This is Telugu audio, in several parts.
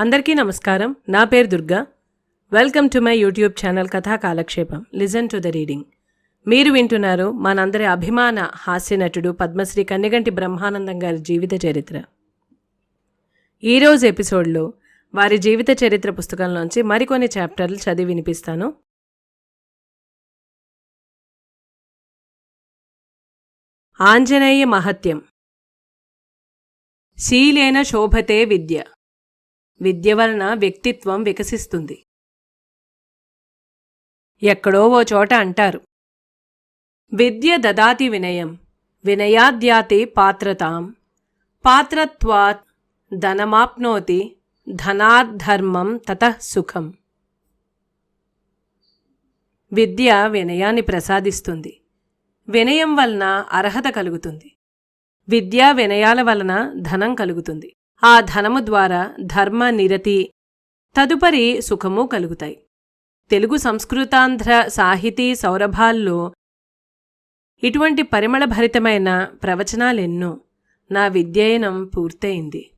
అందరికీ నమస్కారం. నా పేరు Durga. Welcome to my YouTube channel కథా కాలక్షేపం లిజన్ టు ద రీడింగ్ మీరు వింటున్నారు మనందరి అభిమాన హాస్య నటుడు పద్మశ్రీ కన్నెగంటి బ్రహ్మానందం గారి జీవిత చరిత్ర. ఈరోజు ఎపిసోడ్లో వారి జీవిత చరిత్ర పుస్తకంలోంచి మరికొన్ని చాప్టర్లు చదివి వినిపిస్తాను. ఆంజనేయ మహత్యం. శీలేన శోభతే విద్య. విద్య వలన వ్యక్తిత్వం వికసిస్తుంది. ఎక్కడో ఓ చోట అంటారు. విద్య దదాతి వినయం వినయాద్యాతి పాత్రతాం పాత్రత్వాత్ ధనమాప్నోతి ధనాద్ధర్మం తత సుఖం. విద్య వినయాన్ని ప్రసాదిస్తుంది. వినయం వలన అర్హత కలుగుతుంది. విద్యా వినయాల వలన ధనం కలుగుతుంది. ఆ ధనము ద్వారా ధర్మ నిరతి తదుపరి సుఖము కలుగుతాయి. తెలుగు సంస్కృతాంధ్ర సాహితీ సౌరభాల్లో ఇటువంటి పరిమళభరితమైన ప్రవచనాలెన్నో నా విద్యయనం పూర్తయింది.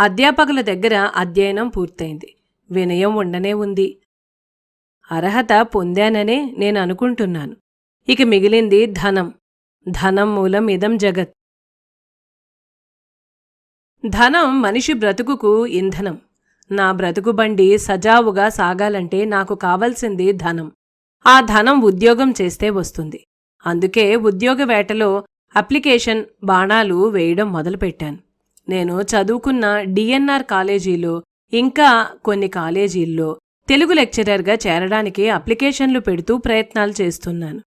అధ్యాపకుల దగ్గర అధ్యయనం పూర్తయింది. వినయం ఉండనే ఉంది. అర్హత పొందాననే నేను అనుకుంటున్నాను. ఇక మిగిలింది ధనం. ధనం మూలం ఇదం జగత్. ధనం మనిషి బ్రతుకుకు ఇంధనం. నా బ్రతుకు బండి సజావుగా సాగాలంటే నాకు కావలసింది ధనం. ఆ ధనం ఉద్యోగం చేస్తే వస్తుంది. అందుకే ఉద్యోగ వేటలో అప్లికేషన్ బాణాలు వేయడం మొదలుపెట్టాను. నేను చదువుకున్న డిఎన్ఆర్ కాలేజీలో ఇంకా కొన్ని కాలేజీల్లో తెలుగు లెక్చరర్గా చేరడానికి అప్లికేషన్లు పెడుతూ ప్రయత్నాలు చేస్తున్నాను.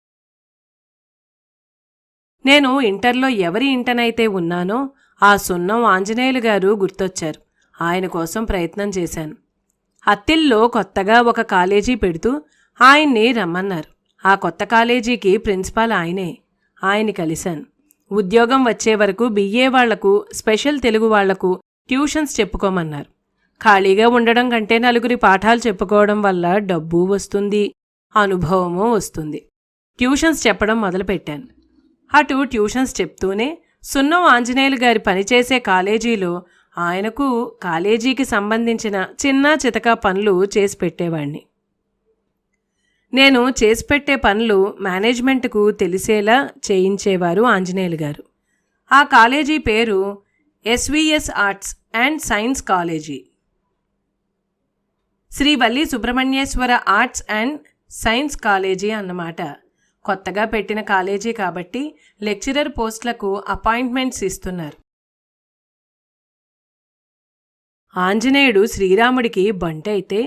నేను ఇంటర్లో ఎవరి ఇంటనైతే ఉన్నానో ఆ సున్నం ఆంజనేయులు గారు గుర్తొచ్చారు. ఆయన కోసం ప్రయత్నం చేశాను. అత్తిల్లో కొత్తగా ఒక కాలేజీ పెడుతూ ఆయన్ని రమ్మన్నారు. ఆ కొత్త కాలేజీకి ప్రిన్సిపాల్ ఆయనే. ఆయన్ని కలిశాను. ఉద్యోగం వచ్చే వరకు బిఏ వాళ్ళకు స్పెషల్ తెలుగు వాళ్ళకు ట్యూషన్స్ చెప్పుకోమన్నారు. ఖాళీగా ఉండడం కంటే నలుగురి పాఠాలు చెప్పుకోవడం వల్ల డబ్బు వస్తుంది అనుభవము వస్తుంది. ట్యూషన్స్ చెప్పడం మొదలుపెట్టాను. అటు ట్యూషన్స్ చెప్తూనే సున్నం ఆంజనేయులు గారి పనిచేసే కాలేజీలో ఆయనకు కాలేజీకి సంబంధించిన చిన్న చితక పనులు చేసి పెట్టేవాణ్ణి. నేను చేసి పెట్టే పనులు మేనేజ్మెంట్కు తెలిసేలా చేయించేవారు ఆంజనేయులు గారు. ఆ కాలేజీ పేరు SVS arts and science college. Sri Valli Subrahmanyeswara arts and science college అన్నమాట. కొత్తగా పెట్టిన కాలేజీ కాబట్టి లెక్చరర్ పోస్టులకు అపాయింట్మెంట్స్ ఇస్తున్నారు. ఆంజనేయుడు శ్రీరాముడికి బంటైతే అయితే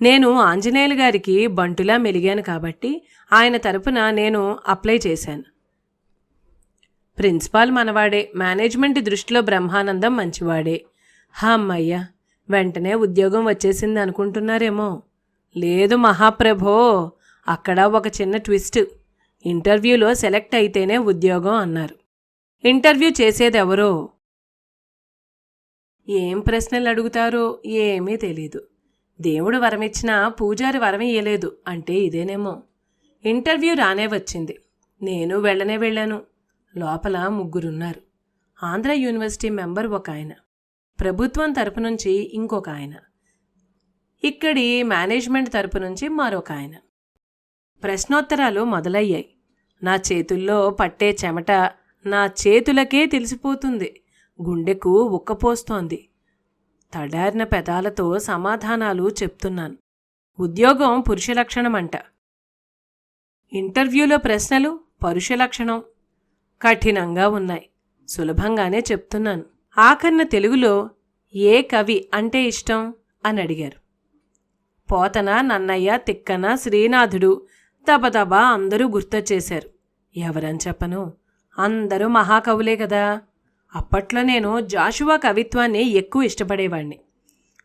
నేను ఆంజనేయులు గారికి బంటులా మెలిగాను కాబట్టి ఆయన తరపున నేను అప్లై చేశాను. ప్రిన్సిపాల్ మనవాడే మేనేజ్మెంట్ దృష్టిలో బ్రహ్మానందం మంచివాడే. అమ్మయ్య వెంటనే ఉద్యోగం వచ్చేసింది అనుకుంటున్నారేమో లేదు మహాప్రభో అక్కడ ఒక చిన్న ట్విస్ట్. ఇంటర్వ్యూలో సెలెక్ట్ అయితేనే ఉద్యోగం అన్నారు. ఇంటర్వ్యూ చేసేదెవరో? ఏం ప్రశ్నలు అడుగుతారో ఏమీ తెలీదు. దేవుడు వరమిచ్చినా పూజారి వరం ఇయ్యలేదు అంటే ఇదేనేమో. ఇంటర్వ్యూ రానే వచ్చింది. నేను వెళ్ళనే వెళ్ళాను. లోపల ముగ్గురున్నారు. ఆంధ్ర యూనివర్సిటీ మెంబర్ ఒక ఆయన ప్రభుత్వం తరపు నుంచి ఇంకొక ఆయన ఇక్కడి మేనేజ్మెంట్ తరపు నుంచి మరొక ఆయన ప్రశ్నోత్తరాలు మొదలయ్యాయి. నా చేతుల్లో పట్టే చెమట నా చేతులకే తెలిసిపోతుంది. గుండెకు ఉక్కపోస్తోంది తడారిన పెదాలతో సమాధానాలు చెప్తున్నాను. ఉద్యోగం పురుష లక్షణమంట ఇంటర్వ్యూలో ప్రశ్నలు పరుష లక్షణం. కఠినంగా ఉన్నాయి. సులభంగానే చెప్తున్నాను. ఆఖరిన తెలుగులో ఏ కవి అంటే ఇష్టం? అని అడిగారు. పోతన నన్నయ్య తిక్కన శ్రీనాథుడు తబతబా అందరూ గుర్తొచ్చేశారు. ఎవరని చెప్పను? అందరూ మహాకవులే కదా. అప్పట్లో నేను జాషువా కవిత్వాన్ని ఎక్కువ ఇష్టపడేవాణ్ణి.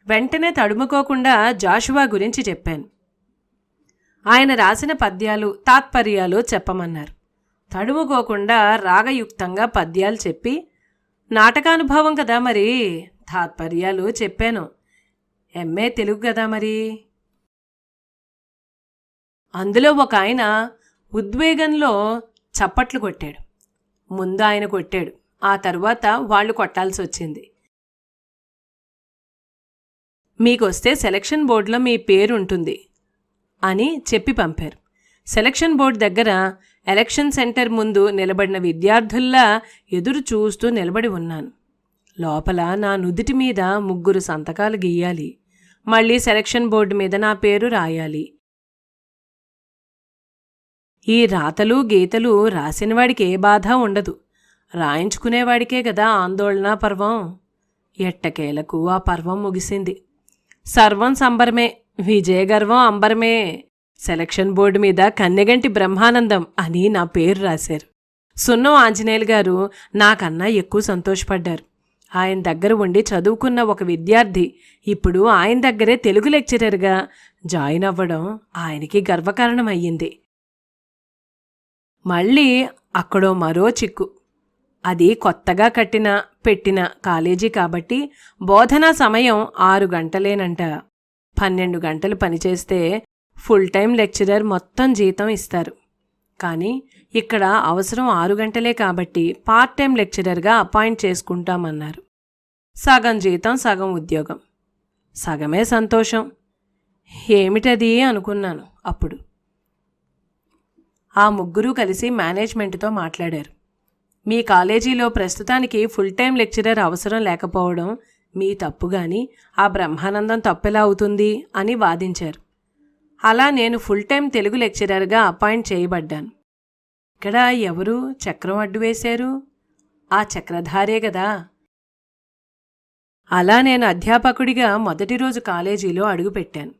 వెంటనే తడుముకోకుండా జాషువా గురించి చెప్పాను. ఆయన రాసిన పద్యాలు తాత్పర్యాలు చెప్పమన్నారు. తడుముకోకుండా రాగయుక్తంగా పద్యాలు చెప్పి నాటకానుభవం కదా మరి తాత్పర్యాలు చెప్పాను. ఎంఏ తెలుగు కదా మరి? అందులో ఒక ఆయన ఉద్వేగంలో చప్పట్లు కొట్టాడు. ముందు ఆయన కొట్టాడు. ఆ తరువాత వాళ్ళు కొట్టాల్సి వచ్చింది. మీకొస్తే సెలక్షన్ బోర్డులో మీ పేరు ఉంటుంది అని చెప్పి పంపారు. సెలక్షన్ బోర్డు దగ్గర ఎలక్షన్ సెంటర్ ముందు నిలబడిన విద్యార్థుల్లా ఎదురు చూస్తూ నిలబడి ఉన్నాను. లోపల నా నుదుటి మీద ముగ్గురు సంతకాలు గీయాలి. మళ్ళీ సెలక్షన్ బోర్డు మీద నా పేరు రాయాలి. ఈ రాతలు గీతలు రాసినవాడికి ఏ బాధ ఉండదు. రాయించుకునేవాడికే కదా ఆందోళన పర్వం. ఎట్టకేలకు ఆ పర్వం ముగిసింది. సర్వం సంబరమే విజయగర్వం అంబరమే. సెలక్షన్ బోర్డు మీద కన్నెగంటి బ్రహ్మానందం అని నా పేరు రాశారు. సున్నం ఆంజనేయులు గారు నాకన్నా ఎక్కువ సంతోషపడ్డారు. ఆయన దగ్గర ఉండి చదువుకున్న ఒక విద్యార్థి ఇప్పుడు ఆయన దగ్గరే తెలుగు లెక్చరర్గా జాయిన్ అవ్వడం ఆయనకి గర్వకారణం అయ్యింది మళ్ళీ అక్కడో మరో చిక్కు. అది కొత్తగా కట్టిన పెట్టిన కాలేజీ కాబట్టి బోధనా సమయం ఆరు గంటలేనంట. పన్నెండు గంటలు పనిచేస్తే ఫుల్ టైం లెక్చరర్ మొత్తం జీతం ఇస్తారు. కానీ ఇక్కడ అవసరం ఆరు గంటలే కాబట్టి పార్ట్ టైం లెక్చరర్గా అపాయింట్ చేసుకుంటామన్నారు. సగం జీతం సగం ఉద్యోగం. సగమే సంతోషం. ఏమిటది అనుకున్నాను అప్పుడు. ఆ ముగ్గురు కలిసి మేనేజ్మెంట్తో మాట్లాడారు. మీ కాలేజీలో ప్రస్తుతానికి ఫుల్ టైం లెక్చరర్ అవసరం లేకపోవడం మీ తప్పు గాని ఆ బ్రహ్మానందం తప్పెలా అవుతుంది అని వాదించారు. అలా నేను ఫుల్ టైం తెలుగు లెక్చరర్గా అపాయింట్ చేయబడ్డాను. ఇక్కడ ఎవరు చక్రం అడ్డు వేశారు? ఆ చక్రధారే కదా అలా నేను అధ్యాపకుడిగా మొదటి రోజు కాలేజీలో అడుగుపెట్టాను.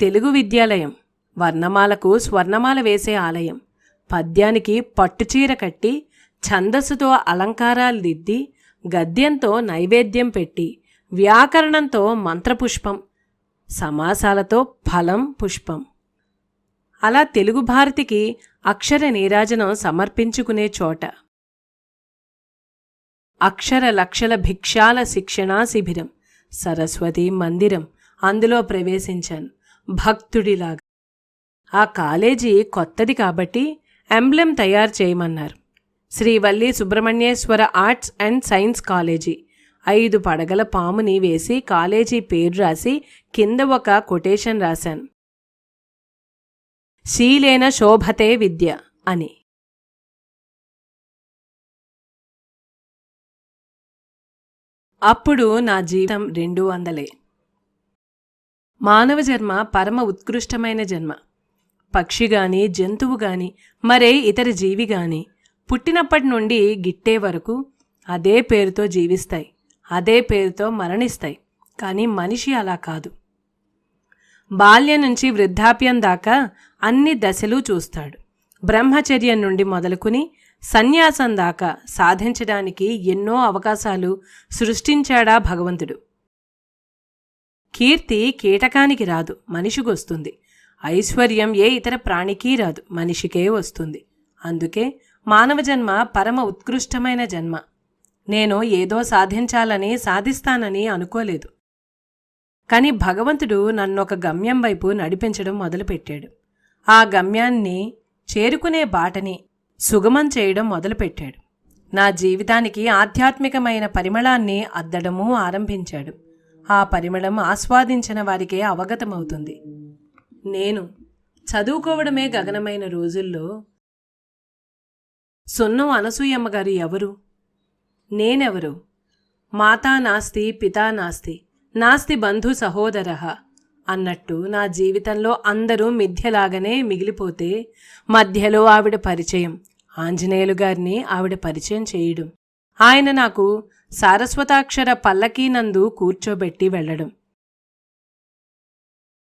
తెలుగు విద్యాలయం. వర్ణమాలకు స్వర్ణమాల వేసే ఆలయం. పద్యానికి పట్టుచీర కట్టి ఛందస్సుతో అలంకారాలు దిద్ది గద్యంతో నైవేద్యం పెట్టి వ్యాకరణంతో మంత్రపుష్పం సమాసాలతో ఫలం పుష్పం. అలా తెలుగు భారతికి అక్షర నీరాజనం సమర్పించుకునే చోట. అక్షర లక్షల భిక్షాల శిక్షణా శిబిరం సరస్వతి మందిరం అందులో ప్రవేశించాను. భక్తుడిలాగా. ఆ కాలేజీ కొత్తది కాబట్టి ఎంబ్లెమ్ తయారు చేయమన్నారు. Srivalli Subrahmanyeswara arts and science college. ఐదు పడగల పాముని వేసి కాలేజీ పేరు రాసి కింద ఒక కొటేషన్ రాశాను. శీలేన శోభతే విద్య అని. అప్పుడు నా జీవితం రెండు వందలే. మానవ జన్మ పరమ ఉత్కృష్టమైన జన్మ. పక్షి గాని జంతువు గాని మరే ఇతర జీవి గాని పుట్టినప్పటి నుండి గిట్టే వరకు అదే పేరుతో జీవిస్తాయి. అదే పేరుతో మరణిస్తాయి. కానీ మనిషి అలా కాదు. బాల్యం నుంచి వృద్ధాప్యం దాకా అన్ని దశలు చూస్తాడు. బ్రహ్మచర్యం నుండి మొదలుకుని సన్యాసం దాకా సాధించడానికి ఎన్నో అవకాశాలు సృష్టించాడా భగవంతుడు. కీర్తి కీటకానికి రాదు. మనిషికొస్తుంది ఐశ్వర్యం ఏ ఇతర ప్రాణికి రాదు మనిషికే వస్తుంది. అందుకే మానవ జన్మ పరమ ఉత్కృష్టమైన జన్మ. నేను ఏదో సాధించాలని సాధిస్తానని అనుకోలేదు. కానీ భగవంతుడు నన్నొక గమ్యం వైపు నడిపించడం మొదలుపెట్టాడు. ఆ గమ్యాన్ని చేరుకునే బాటని సుగమం చేయడం మొదలుపెట్టాడు. నా జీవితానికి ఆధ్యాత్మికమైన పరిమళాన్ని అద్దడము ఆరంభించాడు. ఆ పరిమళం ఆస్వాదించిన వారికే అవగతమవుతుంది. నేను చదువుకోవడమే గగనమైన రోజుల్లో సున్నం అనసూయమ్మ గారు ఎవరు? నేనెవరు? మాతా నాస్తి పితా నాస్తి నాస్తి బంధు సహోదర అన్నట్టు నా జీవితంలో అందరూ మిథ్యలాగానే మిగిలిపోతే మధ్యలో ఆవిడ పరిచయం ఆంజనేయులు గారిని ఆవిడ పరిచయం చేయడం. ఆయన నాకు సారస్వతాక్షర పల్లకీనందు కూర్చోబెట్టి వెళ్ళడం.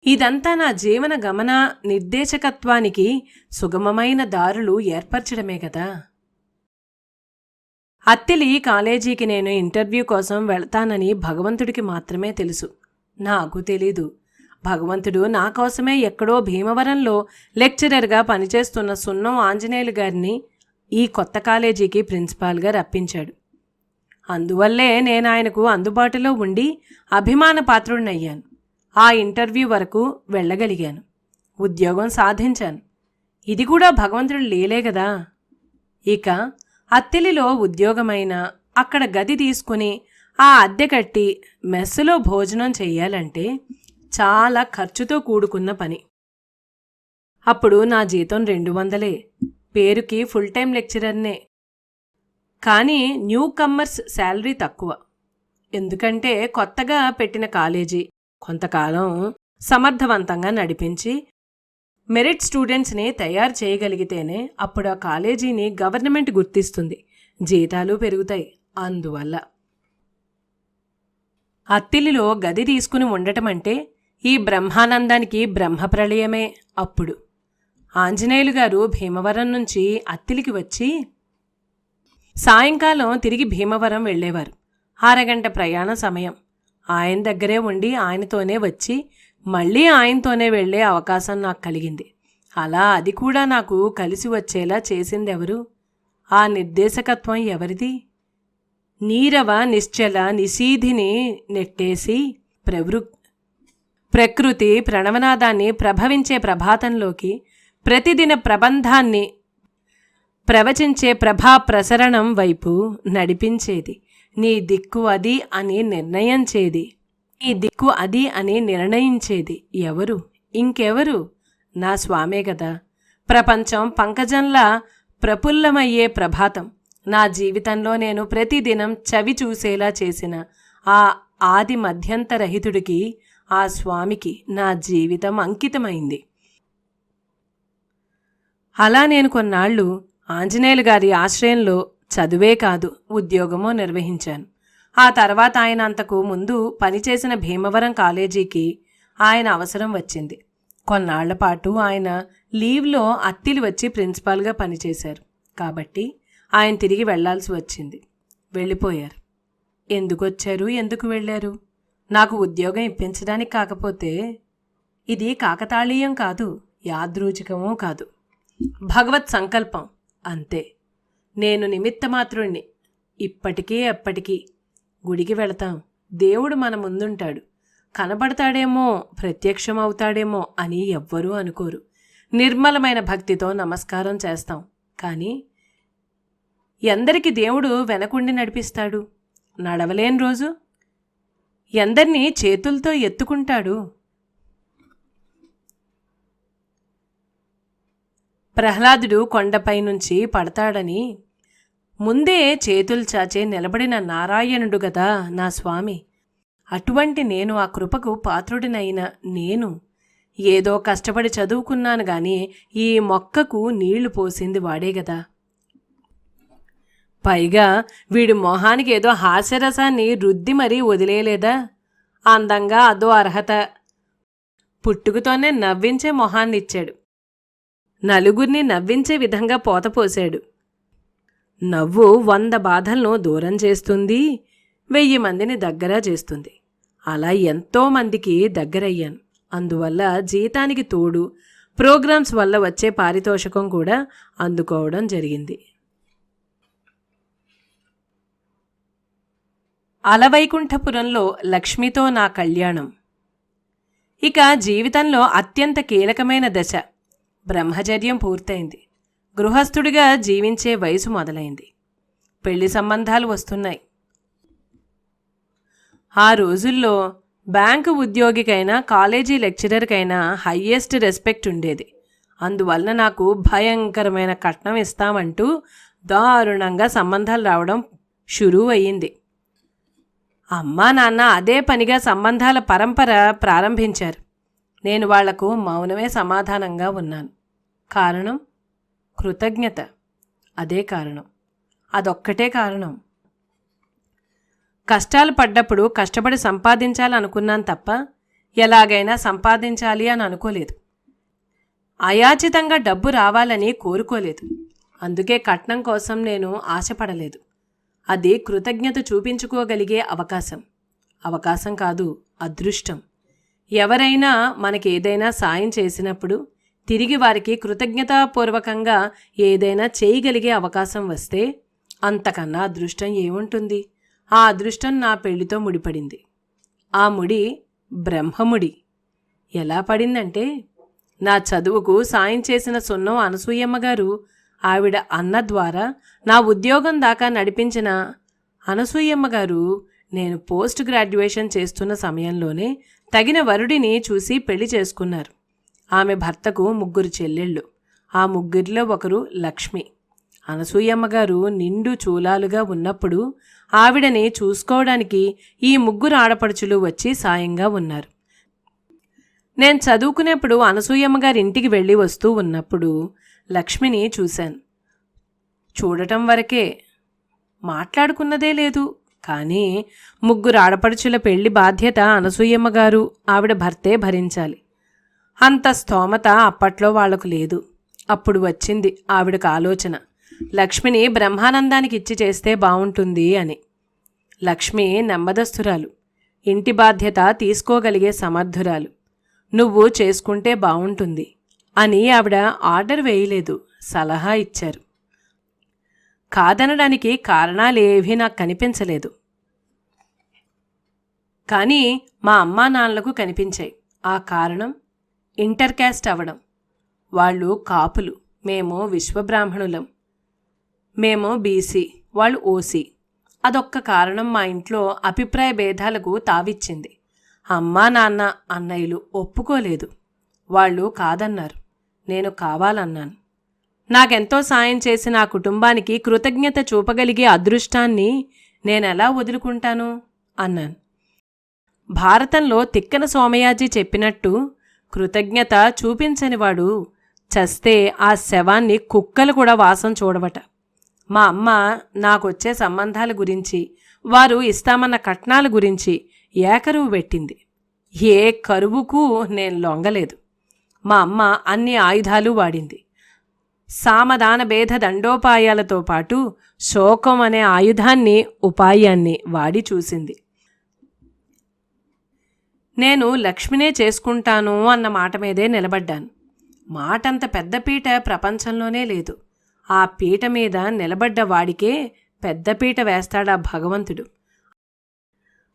ఇదంతా నా జీవన గమన నిర్దేశకత్వానికి సుగమమైన దారులు ఏర్పరచడమే కదా అత్తిలి కాలేజీకి నేను ఇంటర్వ్యూ కోసం వెళ్తానని భగవంతుడికి మాత్రమే తెలుసు. నాకు తెలీదు. భగవంతుడు నా కోసమే ఎక్కడో భీమవరంలో లెక్చరర్గా పనిచేస్తున్న సున్నం ఆంజనేయులు గారిని ఈ కొత్త కాలేజీకి ప్రిన్సిపాల్గా రప్పించాడు. అందువల్లే నేను ఆయనకు అందుబాటులో ఉండి అభిమాన పాత్రుడినయ్యాను. ఆ ఇంటర్వ్యూ వరకు వెళ్ళగలిగాను. ఉద్యోగం సాధించాను. ఇది కూడా భగవంతుడు లేలే కదా. ఇక అత్తిలిలో ఉద్యోగమైన అక్కడ గది తీసుకుని ఆ అద్దె కట్టి మెస్సులో భోజనం చెయ్యాలంటే చాలా ఖర్చుతో కూడుకున్న పని. అప్పుడు నా జీతం రెండు వందలే. పేరుకి ఫుల్ టైం లెక్చరర్నే. కానీ న్యూ కమ్మర్స్ శాలరీ తక్కువ. ఎందుకంటే కొత్తగా పెట్టిన కాలేజీ. కొంతకాలం సమర్థవంతంగా నడిపించి మెరిట్ స్టూడెంట్స్ని తయారు చేయగలిగితేనే అప్పుడు ఆ కాలేజీని గవర్నమెంట్ గుర్తిస్తుంది. జీతాలు పెరుగుతాయి. అందువల్ల అత్తిలిలో గది తీసుకుని ఉండటం అంటే ఈ బ్రహ్మానందానికి బ్రహ్మప్రళయమే అప్పుడు. ఆంజనేయులు గారు భీమవరం నుంచి అత్తిలికి వచ్చి సాయంకాలం తిరిగి భీమవరం వెళ్ళేవారు. అరగంట ప్రయాణ సమయం. ఆయన దగ్గరే ఉండి ఆయనతోనే వచ్చి మళ్ళీ ఆయనతోనే వెళ్ళే అవకాశం నాకు కలిగింది. అలా అది కూడా నాకు కలిసి వచ్చేలా చేసిందెవరు? ఆ నిర్దేశకత్వం ఎవరిది? నీరవ నిశ్చల నిశీధిని నెట్టేసి ప్రవృ ప్రకృతి ప్రణవనాదాన్ని ప్రభవించే ప్రభాతంలోకి ప్రతిదిన ప్రబంధాన్ని ప్రవచించే ప్రభా ప్రసరణం వైపు నడిపించేది. నీ దిక్కు అది అని నిర్ణయించేది నీ దిక్కు అది అని నిర్ణయించేది ఎవరు? ఇంకెవరు? నా స్వామే కదా ప్రపంచం పంకజంలా ప్రఫుల్లమయ్యే ప్రభాతం. నా జీవితంలో నేను ప్రతిదినం చవి చూసేలా చేసిన ఆ ఆది మధ్యంతరహితుడికి ఆ స్వామికి నా జీవితం అంకితమైంది. అలా నేను కొన్నాళ్ళు ఆంజనేయులు గారి ఆశ్రయంలో చదువే కాదు ఉద్యోగమో నిర్వహించాను. ఆ తర్వాత ఆయన అంతకు ముందు పనిచేసిన భీమవరం కాలేజీకి ఆయన అవసరం వచ్చింది. కొన్నాళ్ళ పాటు ఆయన లీవ్లో అత్తిలు వచ్చి ప్రిన్సిపాల్గా పనిచేశారు. కాబట్టి ఆయన తిరిగి వెళ్ళాల్సి వచ్చింది. వెళ్ళిపోయారు. ఎందుకు వచ్చారు ఎందుకు వెళ్ళారు? నాకు ఉద్యోగం ఇప్పించడానికి కాకపోతే ఇది కాకతాళీయం కాదు యాదృచికమూ కాదు. భగవత్ సంకల్పం అంతే. నేను నిమిత్తమాత్రుణ్ణి. ఇప్పటికీ ఎప్పటికీ గుడికి వెళతాం. దేవుడు మన ముందుంటాడు. కనబడతాడేమో ప్రత్యక్షమవుతాడేమో అని ఎవ్వరూ అనుకోరు. నిర్మలమైన భక్తితో నమస్కారం చేస్తాం. కానీ ఎందరికి దేవుడు వెనకుండి నడిపిస్తాడు? నడవలేని రోజు? ఎందరినీ చేతులతో ఎత్తుకుంటాడు? ప్రహ్లాదుడు కొండపై నుంచి పడతాడని ముందే చేతులు చాచే నిలబడిన నారాయణుడు గదా నా స్వామి. అటువంటి నేను ఆ కృపకు పాత్రుడినైన నేను. ఏదో కష్టపడి చదువుకున్నాను గాని ఈ మొక్కకు నీళ్ళు పోసింది వాడే గదా. పైగా వీడి మొహానికి ఏదో హాస్యరసాన్ని రుద్ది మరీ వదిలేయలేదా? అందంగా అదో అర్హత. పుట్టుకతోనే నవ్వించే మొహాన్నిచ్చాడు. నలుగురిని నవ్వించే విధంగా పోతపోశాడు నవ్వు వంద బాధలను దూరం చేస్తుంది. వెయ్యి మందిని దగ్గర చేస్తుంది. అలా ఎంతో మందికి దగ్గరయ్యాను. అందువల్ల జీతానికి తోడు ప్రోగ్రామ్స్ వల్ల వచ్చే పారితోషికం కూడా అందుకోవడం జరిగింది. అలవైకుంఠపురంలో లక్ష్మితో నా కళ్యాణం. ఇక జీవితంలో అత్యంత కీలకమైన దశ. బ్రహ్మచర్యం పూర్తయింది. గృహస్థుడిగా జీవించే వయసు మొదలైంది. పెళ్ళి సంబంధాలు వస్తున్నాయి. ఆ రోజుల్లో బ్యాంకు ఉద్యోగికైనా కాలేజీ లెక్చరర్కైనా హయ్యెస్ట్ రెస్పెక్ట్ ఉండేది. అందువలన నాకు భయంకరమైన కట్నం ఇస్తామంటూ దారుణంగా సంబంధాలు రావడం షురూ అయ్యింది అమ్మా నాన్న అదే పనిగా సంబంధాల పరంపర ప్రారంభించారు. నేను వాళ్ళకు మౌనమే సమాధానంగా ఉన్నాను. కారణం? కృతజ్ఞత. అదే కారణం. అదొక్కటే కారణం. కష్టాలు పడ్డప్పుడు కష్టపడి సంపాదించాలనుకున్నాను తప్ప ఎలాగైనా సంపాదించాలి అని అనుకోలేదు. అయాచితంగా డబ్బు రావాలని కోరుకోలేదు. అందుకే కట్నం కోసం నేను ఆశపడలేదు. అది కృతజ్ఞత చూపించుకోగలిగే అవకాశం. అవకాశం కాదు అదృష్టం. ఎవరైనా మనకి ఏదైనా సాయం చేసినప్పుడు తిరిగి వారికి కృతజ్ఞతాపూర్వకంగా ఏదైనా చేయగలిగే అవకాశం వస్తే అంతకన్నా అదృష్టం ఏముంటుంది? ఆ అదృష్టం నా పెళ్ళితో ముడిపడింది. ఆ ముడి బ్రహ్మముడి. ఎలా పడిందంటే నా చదువుకు సాయం చేసిన సున్నం అనసూయమ్మ గారు ఆవిడ అన్న ద్వారా నా ఉద్యోగం దాకా నడిపించిన అనసూయమ్మ గారు నేను పోస్ట్ గ్రాడ్యుయేషన్ చేస్తున్న సమయంలోనే తగిన వరుడిని చూసి పెళ్ళి చేసుకున్నారు. ఆమె భర్తకు ముగ్గురు చెల్లెళ్ళు. ఆ ముగ్గురిలో ఒకరు లక్ష్మి. అనసూయమ్మ గారు నిండు చూలాలుగా ఉన్నప్పుడు ఆవిడని చూసుకోవడానికి ఈ ముగ్గురు ఆడపడుచులు వచ్చి సాయంగా ఉన్నారు. నేను చదువుకునేప్పుడు అనసూయమ్మ గారి ఇంటికి వెళ్ళి వస్తూ ఉన్నప్పుడు లక్ష్మిని చూశాను. చూడటం వరకే మాట్లాడుకున్నదే లేదు. కానీ ముగ్గురు ఆడపడుచుల పెళ్ళి బాధ్యత అనసూయమ్మ గారు ఆవిడ భర్తే భరించాలి. అంత స్తోమత అప్పట్లో వాళ్ళకు లేదు. అప్పుడు వచ్చింది ఆవిడకు ఆలోచన. లక్ష్మిని బ్రహ్మానందానికి ఇచ్చి చేస్తే బావుంటుంది అని. లక్ష్మి నెమ్మదస్తురాలు. ఇంటి బాధ్యత తీసుకోగలిగే సమర్థురాలు. నువ్వు చేసుకుంటే బావుంటుంది అని ఆవిడ ఆర్డర్ వేయలేదు సలహా ఇచ్చారు. కాదనడానికి కారణాలేవీ నాకు కనిపించలేదు. కానీ మా అమ్మా నాన్నలకు కనిపించాయి. ఆ కారణం ఇంటర్ క్యాస్ట్ అవ్వడం. వాళ్ళు కాపులు. మేము విశ్వబ్రాహ్మణులం. మేము బీసీ వాళ్ళు ఓసీ అదొక్క కారణం మా ఇంట్లో అభిప్రాయ భేదాలకు తావిచ్చింది. అమ్మా నాన్న అన్నయ్యలు ఒప్పుకోలేదు. వాళ్ళు కాదన్నారు. నేను కావాలన్నాను. నాకెంతో సాయం చేసి నా కుటుంబానికి కృతజ్ఞత చూపగలిగే అదృష్టాన్ని నేనెలా వదులుకుంటాను? అన్నాను. భారతంలో తిక్కన సోమయాజీ చెప్పినట్టు కృతజ్ఞత చూపించనివాడు చస్తే ఆ శవాన్ని కుక్కలు కూడా వాసం చూడవట. మా అమ్మ నాకొచ్చే సంబంధాల గురించి వారు ఇస్తామన్న కట్నాల గురించి ఏకరువు పెట్టింది. ఏ కరువుకు నేను లొంగలేదు. మా అమ్మ అన్ని ఆయుధాలు వాడింది. సామదాన భేద దండోపాయాలతో పాటు శోకం అనే ఆయుధాన్ని ఉపాయాన్ని వాడి చూసింది. నేను లక్ష్మినే చేసుకుంటాను అన్న మాట మీదే నిలబడ్డాను. మాటంత పెద్ద పీట ప్రపంచంలోనే లేదు. ఆ పీట మీద నిలబడ్డ వాడికే పెద్ద పీట వేస్తాడా భగవంతుడు.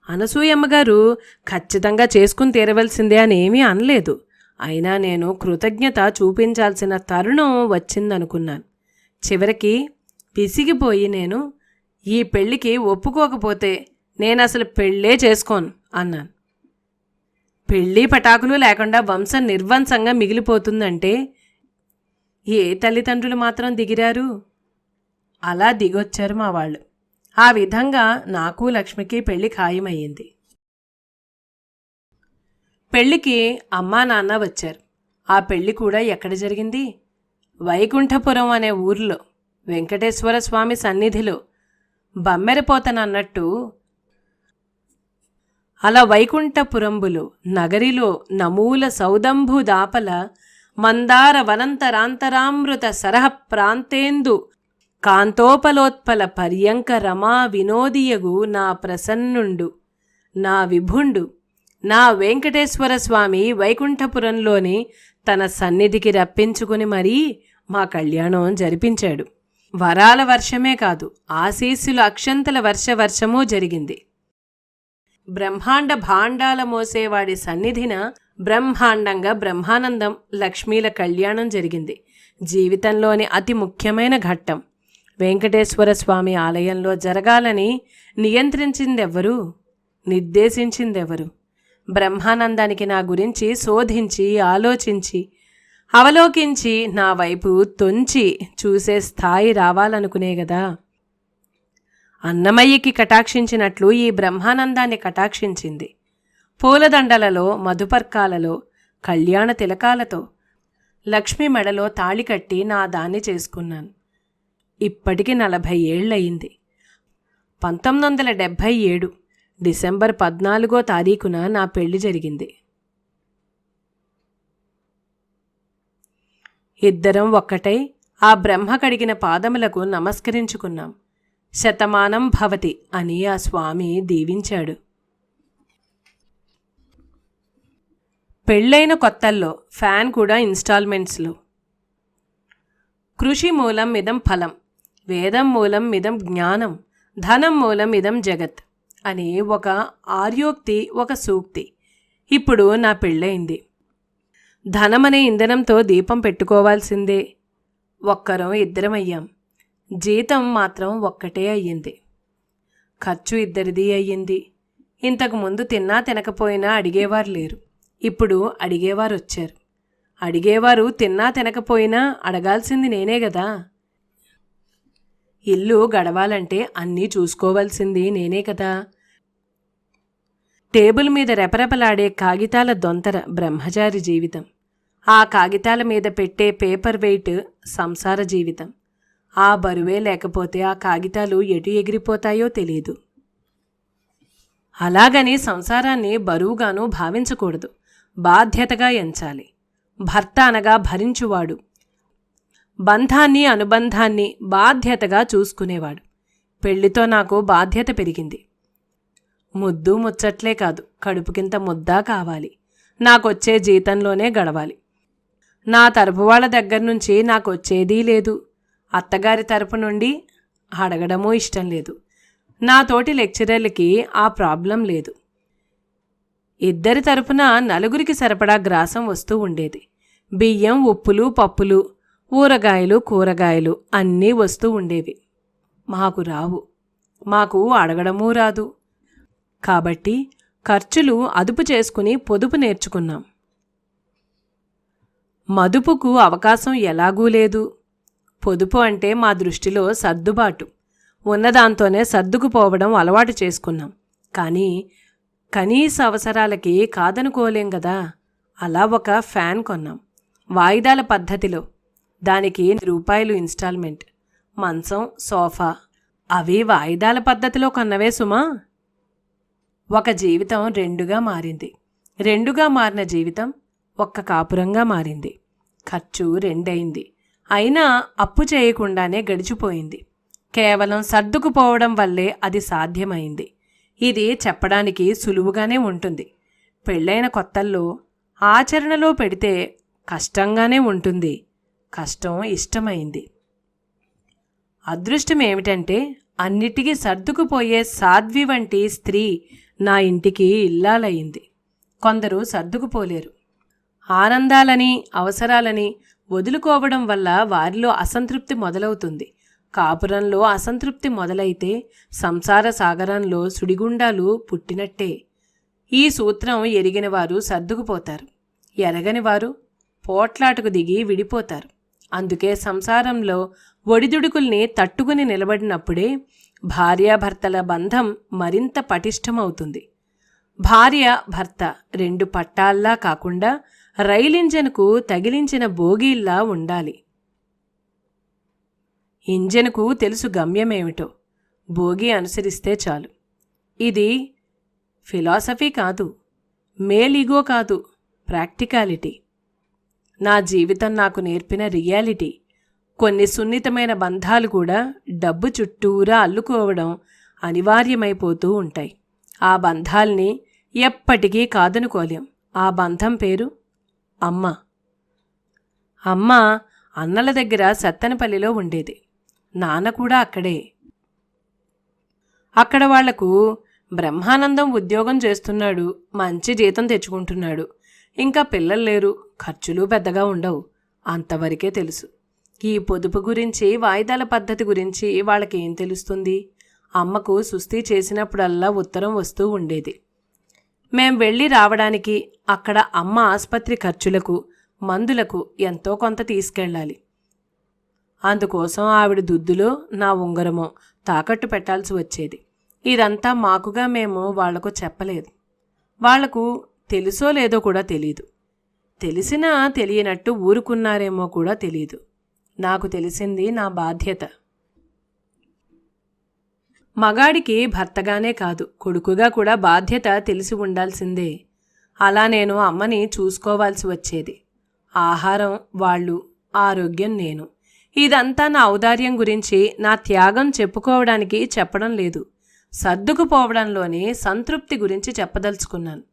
అనసూయమ్మగారు ఖచ్చితంగా చేసుకుని తీరవలసిందే అని ఏమీ అనలేదు. అయినా నేను కృతజ్ఞత చూపించాల్సిన తరుణం వచ్చిందనుకున్నాను. చివరికి విసిగిపోయి నేను ఈ పెళ్ళికి ఒప్పుకోకపోతే నేను అసలు పెళ్ళే చేసుకోను అన్నాను. పెళ్ళి పటాకులు లేకుండా వంశం నిర్వంశంగా మిగిలిపోతుందంటే ఏ తల్లిదండ్రులు మాత్రం దిగిరారు? అలా దిగొచ్చారు మా వాళ్ళు. ఆ విధంగా నాకు లక్ష్మికి పెళ్ళి ఖాయమయ్యింది. పెళ్ళికి అమ్మా నాన్న వచ్చారు. ఆ పెళ్ళి కూడా ఎక్కడ జరిగింది? వైకుంఠపురం అనే ఊర్లో వెంకటేశ్వర స్వామి సన్నిధిలో. బమ్మెరపోతనన్నట్టు అలా వైకుంఠపురంబులు నగరిలో నమూల సౌదంభుదాపల మందార వనంతరాంతరామృత సరహ ప్రాంతేందు కాంతోపలోత్పల పర్యంక రమా వినోదియగు నా ప్రసన్నుండు నా విభుండు. నా వెంకటేశ్వర స్వామి వైకుంఠపురంలోని తన సన్నిధికి రప్పించుకుని మరీ మా కళ్యాణం జరిపించాడు. వరాల వర్షమే కాదు ఆశీస్సుల అక్షంతల వర్ష వర్షమూ జరిగింది. బ్రహ్మాండ భాండాల మోసేవాడి సన్నిధిన బ్రహ్మాండంగా బ్రహ్మానందం లక్ష్మీల కళ్యాణం జరిగింది. జీవితంలోని అతి ముఖ్యమైన ఘట్టం. వెంకటేశ్వర స్వామి ఆలయంలో జరగాలని నియంత్రించిందెవ్వరు నిర్దేశించిందెవరు? బ్రహ్మానందానికి నా గురించి శోధించి ఆలోచించి అవలోకించి నా వైపు తొంచి చూసే స్థాయి రావాలనుకునే గదా. అన్నమయ్యకి కటాక్షించినట్లు ఈ బ్రహ్మానందాన్ని కటాక్షించింది. పూలదండలలో మధుపర్కాలలో కళ్యాణ తిలకాలతో లక్ష్మి మెడలో తాళి కట్టి నా దాన్ని చేసుకున్నాను. ఇప్పటికి నలభై ఏళ్ళయింది. పంతొమ్మిది వందల డెబ్భై ఏడు డిసెంబర్ పద్నాలుగో తారీఖున నా పెళ్ళి జరిగింది. ఇద్దరం ఒక్కటై ఆ బ్రహ్మ కడిగిన పాదములకు నమస్కరించుకున్నాం. శతమానం భవతి అని ఆ స్వామి దీవించాడు. పెళ్ళైన కొత్తల్లో ఫ్యాన్ కూడా ఇన్స్టాల్మెంట్స్లో. కృషి మూలం ఇదం ఫలం వేదం మూలం ఇదం జ్ఞానం ధనం మూలం ఇదం జగత్ అని ఒక ఆర్యోక్తి ఒక సూక్తి ఇప్పుడు నా పెళ్ళయింది. ధనమనే ఇంధనంతో దీపం పెట్టుకోవాల్సిందే. ఒక్కరం ఇద్దరం అయ్యాం జీతం మాత్రం ఒక్కటే అయ్యింది. ఖర్చు ఇద్దరిది అయ్యింది. ఇంతకు ముందు తిన్నా తినకపోయినా అడిగేవారు లేరు. ఇప్పుడు అడిగేవారు వచ్చారు. అడిగేవారు తిన్నా తినకపోయినా అడగాల్సింది నేనే కదా ఇల్లు గడవాలంటే అన్నీ చూసుకోవాల్సింది నేనే కదా. టేబుల్ మీద రెపరెపలాడే కాగితాల దొంతర బ్రహ్మచారి జీవితం. ఆ కాగితాల మీద పెట్టే పేపర్ వెయిట్ సంసార జీవితం. ఆ బరువే లేకపోతే ఆ కాగితాలు ఎటు ఎగిరిపోతాయో తెలియదు అలాగని సంసారాన్ని బరువుగాను భావించకూడదు. బాధ్యతగా ఎంచాలి. భర్త అనగా భరించువాడు. బంధాన్ని అనుబంధాన్ని బాధ్యతగా చూసుకునేవాడు. పెళ్ళితో నాకు బాధ్యత పెరిగింది. ముద్దు ముచ్చట్లే కాదు కడుపుకింత ముద్దా కావాలి. నాకొచ్చే జీతంలోనే గడవాలి. నా తరపు వాళ్ళ దగ్గర నుంచి నాకొచ్చేదీ లేదు. అత్తగారి తరపు నుండి అడగడమూ ఇష్టం లేదు. నా తోటి లెక్చరర్లకి ఆ ప్రాబ్లం లేదు. ఇద్దరి తరపున నలుగురికి సరిపడా గ్రాసం వస్తూ ఉండేది. బియ్యం ఉప్పులు పప్పులు ఊరగాయలు కూరగాయలు అన్నీ వస్తూ ఉండేవి. మాకు రావు. మాకు అడగడమూ రాదు. కాబట్టి ఖర్చులు అదుపు చేసుకుని పొదుపు నేర్చుకున్నాం. మదుపుకు అవకాశం ఎలాగూ లేదు. పొదుపు అంటే మా దృష్టిలో సర్దుబాటు. ఉన్నదాంతోనే సర్దుకుపోవడం అలవాటు చేసుకున్నాం. కానీ కనీస అవసరాలకి కాదనుకోలేం కదా అలా ఒక ఫ్యాన్ కొన్నాం. వాయిదాల పద్ధతిలో. దానికి రూపాయలు ఇన్స్టాల్మెంట్. మంచం సోఫా. అవి వాయిదాల పద్ధతిలో కొన్నవే సుమా? ఒక జీవితం రెండుగా మారింది. రెండుగా మారిన జీవితం ఒక్క కాపురంగా మారింది. ఖర్చు రెండయింది. అయినా అప్పు చేయకుండానే గడిచిపోయింది. కేవలం సర్దుకుపోవడం వల్లే అది సాధ్యమైంది. ఇది చెప్పడానికి సులువుగానే ఉంటుంది. పెళ్ళైన కొత్తల్లో ఆచరణలో పెడితే కష్టంగానే ఉంటుంది. కష్టం ఇష్టమైంది. అదృష్టం ఏమిటంటే అన్నిటికీ సర్దుకుపోయే సాధ్వి వంటి స్త్రీ నా ఇంటికి ఇల్లాలయ్యింది. కొందరు సర్దుకుపోలేరు. ఆనందాలని అవసరాలని వదులుకోవడం వల్ల వారిలో అసంతృప్తి మొదలవుతుంది. కాపురంలో అసంతృప్తి మొదలైతే సంసార సాగరంలో సుడిగుండాలు పుట్టినట్టే. ఈ సూత్రం ఎరిగిన వారు సర్దుకుపోతారు. ఎరగని వారు పోట్లాటకు దిగి విడిపోతారు. అందుకే సంసారంలో ఒడిదుడుకుల్ని తట్టుకుని నిలబడినప్పుడే భార్యాభర్తల బంధం మరింత పటిష్టమవుతుంది. భార్య భర్త రెండు పట్టాల్లా కాకుండా రైలింజన్కు తగిలించిన బోగీల్లా ఉండాలి. ఇంజన్కు తెలుసు గమ్యమేమిటో. భోగి అనుసరిస్తే చాలు. ఇది ఫిలాసఫీ కాదు. మేలిగో కాదు. ప్రాక్టికాలిటీ. నా జీవితం నాకు నేర్పిన రియాలిటీ. కొన్ని సున్నితమైన బంధాలు కూడా డబ్బు చుట్టూరా అల్లుకోవడం అనివార్యమైపోతూ ఉంటాయి. ఆ బంధాల్ని ఎప్పటికీ కాదనుకోలేం. ఆ బంధం పేరు అమ్మ. అమ్మ అన్నల దగ్గర సత్తెనపల్లిలో ఉండేది. నాన్న కూడా అక్కడే. అక్కడ వాళ్ళకు బ్రహ్మానందం ఉద్యోగం చేస్తున్నాడు మంచి జీతం తెచ్చుకుంటున్నాడు. ఇంకా పిల్లలు లేరు ఖర్చులు పెద్దగా ఉండవు అంతవరకే తెలుసు. ఈ పొదుపు గురించి వాయిదాల పద్ధతి గురించి వాళ్ళకేం తెలుస్తుంది? అమ్మకు సుస్థి చేసినప్పుడల్లా ఉత్తరం వస్తూ ఉండేది. మేం వెళ్ళి రావడానికి అక్కడ అమ్మ ఆసుపత్రి ఖర్చులకు మందులకు ఎంతో కొంత తీసుకెళ్ళాలి. అందుకోసం ఆవిడ దుద్దులో నా ఉంగరమో తాకట్టు పెట్టాల్సి వచ్చేది. ఇదంతా మాకుగా మేము వాళ్ళకు చెప్పలేదు. వాళ్ళకు తెలుసో లేదో కూడా తెలీదు. తెలిసినా తెలియనట్టు ఊరుకున్నారేమో కూడా తెలీదు. నాకు తెలిసింది నా బాధ్యత. మగాడికి భర్తగానే కాదు కొడుకుగా కూడా బాధ్యత తెలిసి ఉండాల్సిందే. అలా నేను అమ్మని చూసుకోవాల్సి వచ్చేది. ఆహారం వాళ్ళు ఆరోగ్యం నేను. ఇదంతా నా ఔదార్యం గురించి నా త్యాగం చెప్పుకోవడానికి చెప్పడం లేదు. సర్దుకుపోవడంలోనే సంతృప్తి గురించి చెప్పదలుచుకున్నాను.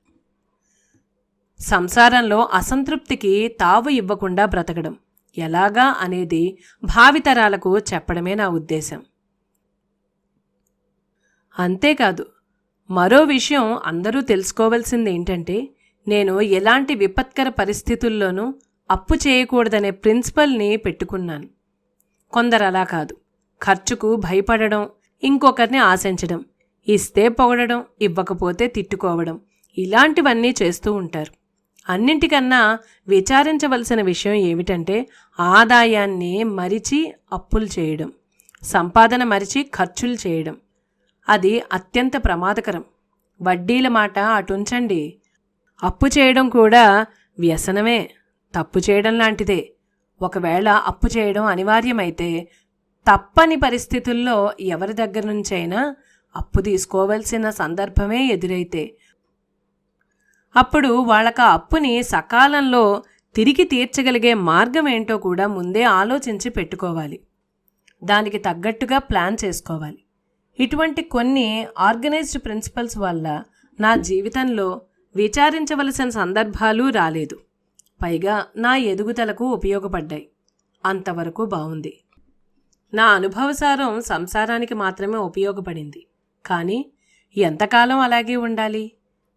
సంసారంలో అసంతృప్తికి తావు ఇవ్వకుండా బ్రతకడం ఎలాగా అనేది భావితరాలకు చెప్పడమే నా ఉద్దేశం. అంతేకాదు మరో విషయం అందరూ తెలుసుకోవాల్సింది ఏంటంటే నేను ఎలాంటి విపత్కర పరిస్థితుల్లోనూ అప్పు చేయకూడదనే ప్రిన్సిపల్ని పెట్టుకున్నాను. కొందరు అలా కాదు. ఖర్చుకు భయపడడం ఇంకొకరిని ఆశించడం ఇస్తే పొగడడం ఇవ్వకపోతే తిట్టుకోవడం ఇలాంటివన్నీ చేస్తూ ఉంటారు. అన్నింటికన్నా విచారించవలసిన విషయం ఏమిటంటే ఆదాయాన్ని మరిచి అప్పులు చేయడం సంపాదన మరిచి ఖర్చులు చేయడం. అది అత్యంత ప్రమాదకరం. వడ్డీల మాట అటుంచండి. అప్పు చేయడం కూడా వ్యసనమే. తప్పు చేయడం లాంటిదే. ఒకవేళ అప్పు చేయడం అనివార్యమైతే తప్పని పరిస్థితుల్లో ఎవరి దగ్గర నుంచైనా అప్పు తీసుకోవలసిన సందర్భమే ఎదురైతే. అప్పుడు వాళ్ళకు ఆ అప్పుని సకాలంలో తిరిగి తీర్చగలిగే మార్గం ఏంటో కూడా ముందే ఆలోచించి పెట్టుకోవాలి. దానికి తగ్గట్టుగా ప్లాన్ చేసుకోవాలి. ఇటువంటి కొన్ని ఆర్గనైజ్డ్ ప్రిన్సిపల్స్ వల్ల నా జీవితంలో విచారించవలసిన సందర్భాలు రాలేదు. పైగా నా ఎదుగుదలకు ఉపయోగపడ్డాయి. అంతవరకు బాగుంది నా అనుభవసారం సంసారానికి మాత్రమే ఉపయోగపడింది. కానీ ఎంతకాలం అలాగే ఉండాలి?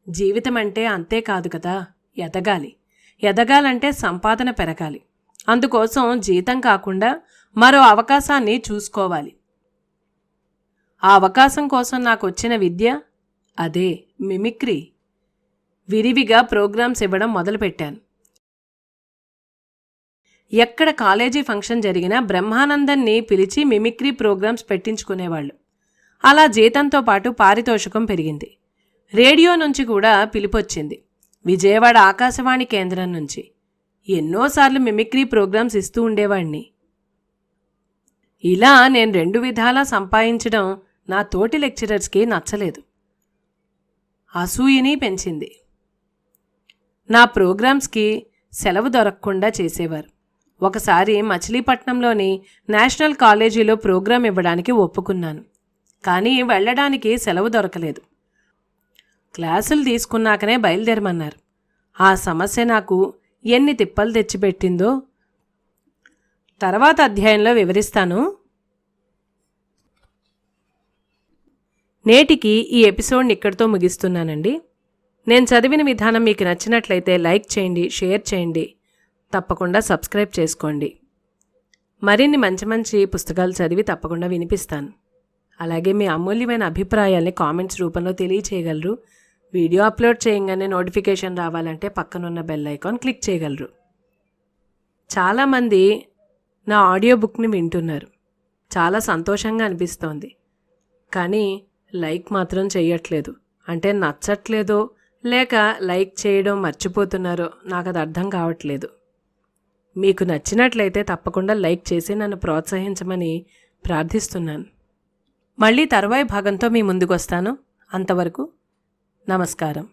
జీవితం అంటే అంతే కాదు కదా ఎదగాలి. ఎదగాలంటే సంపాదన పెరగాలి. అందుకోసం జీతం కాకుండా మరో అవకాశాన్ని చూసుకోవాలి. ఆ అవకాశం కోసం నాకు వచ్చిన విద్య? అదే మిమిక్రీ. విరివిగా ప్రోగ్రామ్స్ ఇవ్వడం మొదలుపెట్టాను. ఎక్కడ కాలేజీ ఫంక్షన్ జరిగినా బ్రహ్మానందాన్ని పిలిచి మిమిక్రీ ప్రోగ్రామ్స్ పెట్టించుకునేవాళ్ళు. అలా జీతంతో పాటు పారితోషికం పెరిగింది. రేడియో నుంచి కూడా పిలిపొచ్చింది. విజయవాడ ఆకాశవాణి కేంద్రం నుంచి. ఎన్నోసార్లు మిమిక్రీ ప్రోగ్రామ్స్ ఇస్తూ ఉండేవాణ్ణి. ఇలా నేను రెండు విధాలా సంపాదించడం నా తోటి లెక్చరర్స్కి నచ్చలేదు. అసూయని పెంచింది. నా ప్రోగ్రామ్స్కి సెలవు దొరకకుండా చేసేవారు. ఒకసారి మచిలీపట్నంలోని నేషనల్ కాలేజీలో ప్రోగ్రాం ఇవ్వడానికి ఒప్పుకున్నాను. కానీ వెళ్ళడానికి సెలవు దొరకలేదు. క్లాసులు తీసుకున్నాకనే బయలుదేరమన్నారు. ఆ సమస్య నాకు ఎన్ని తిప్పలు తెచ్చిపెట్టిందో తర్వాత అధ్యాయంలో వివరిస్తాను. నేటికి ఈ ఎపిసోడ్ని ఇక్కడితో ముగిస్తున్నానండి. నేను చదివిన విధానం మీకు నచ్చినట్లయితే లైక్ చేయండి షేర్ చేయండి. తప్పకుండా సబ్స్క్రైబ్ చేసుకోండి. మరిన్ని మంచి మంచి పుస్తకాలు చదివి తప్పకుండా వినిపిస్తాను. అలాగే మీ అమూల్యమైన అభిప్రాయాల్ని కామెంట్స్ రూపంలో తెలియచేయగలరు. వీడియో అప్లోడ్ చేయగానే నోటిఫికేషన్ రావాలంటే పక్కనున్న బెల్ ఐకాన్ క్లిక్ చేయగలరు. చాలామంది నా ఆడియో బుక్ని వింటున్నారు. చాలా సంతోషంగా అనిపిస్తోంది. కానీ లైక్ మాత్రం చేయట్లేదు అంటే నచ్చట్లేదో లేక లైక్ చేయడం మర్చిపోతున్నారో నాకు అది అర్థం కావట్లేదు. మీకు నచ్చినట్లయితే తప్పకుండా లైక్ చేసి నన్ను ప్రోత్సహించమని ప్రార్థిస్తున్నాను. మళ్ళీ తర్వాయి భాగంతో మీ ముందుకు వస్తాను అంతవరకు నమస్కారం.